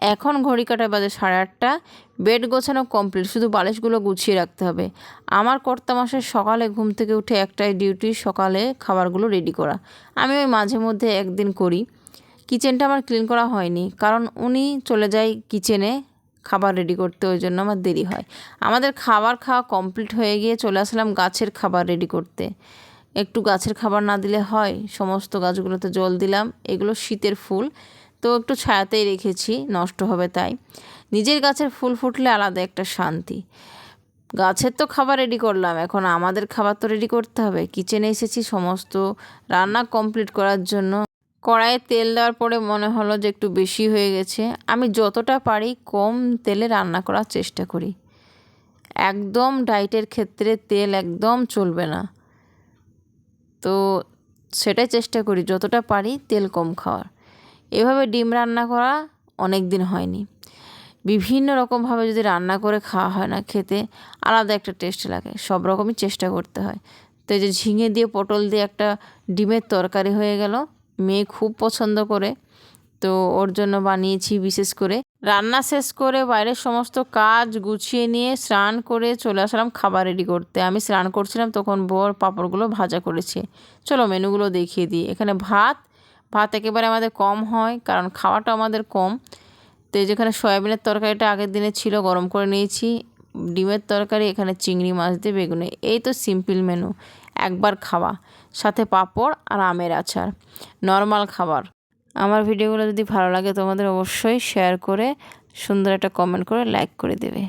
এখন ঘড়ি কাটায় বাজে সাড়ে আটটা। বেড গোছানো কমপ্লিট শুধু বালিশগুলো গুছিয়ে রাখতে হবে। আমার কর্তা মাসের সকালে ঘুম থেকে উঠে একটাই ডিউটি সকালে খাবারগুলো রেডি করা। আমি ওই মাঝে মধ্যে একদিন করি। কিচেনটা আমার ক্লিন করা হয়নি, কারণ উনি চলে যায় কিচেনে খাবার রেডি করতে, ওই জন্য আমার দেরি হয়। আমাদের খাবার খাওয়া কমপ্লিট হয়ে গিয়ে চলে আসলাম গাছের খাবার রেডি করতে। একটু গাছের খাবার না দিলে হয়, সমস্ত গাছগুলোতে জল দিলাম। এগুলো শীতের ফুল। তো একটু ছায়াতেই রেখেছি, নষ্ট হবে তাই। নিজের গাছের ফুল ফুটলে আলাদা একটা শান্তি। গাছের তো খাবার রেডি করলাম, এখন আমাদের খাবার তো রেডি করতে হবে। কিচেনে এসেছি সমস্ত রান্না কমপ্লিট করার জন্য। কড়াইয়ে তেল দেওয়ার পরে মনে হলো যে একটু বেশি হয়ে গেছে। আমি যতটা পারি কম তেলে রান্না করার চেষ্টা করি। একদম ডায়েটের ক্ষেত্রে তেল একদম চলবে না। তো সেটাই চেষ্টা করি, যতটা পারি তেল কম খাওয়ার। এভাবে ডিম রান্না করা অনেক দিন হয়নি। বিভিন্ন রকমভাবে যদি রান্না করে খাওয়া হয় না, খেতে আলাদা একটা টেস্ট লাগে, সব রকমই চেষ্টা করতে হয়। তো এই যে ঝিঙে দিয়ে, পটল দিয়ে একটা ডিমের তরকারি হয়ে গেল, মেয়ে খুব পছন্দ করে। তো ওর জন্য বানিয়েছি বিশেষ করে। রান্না শেষ করে বাইরের সমস্ত কাজ গুছিয়ে নিয়ে স্নান করে চলে আসলাম খাবার রেডি করতে। আমি স্নান করছিলাম, তখন বর পাঁপড়গুলো ভাজা করেছে। চলো মেনুগুলো দেখিয়ে দিই। এখানে ভাত ভাত একেবারে আমাদের কম হয়, কারণ খাওয়াটা আমাদের কম। তো এই যেখানে সয়াবিনের তরকারিটা আগের দিনে ছিল, গরম করে নিয়েছি। ডিমের তরকারি, এখানে চিংড়ি, মাছ দিয়ে বেগুনে। এই তো সিম্পল মেনু, একবার খাওয়া। সাথে পাঁপড় আর আমের আচার, নর্মাল খাবার। আমার ভিডিওগুলো যদি ভালো লাগে তোমাদের অবশ্যই শেয়ার করে সুন্দর একটা কমেন্ট করে লাইক করে দেবে।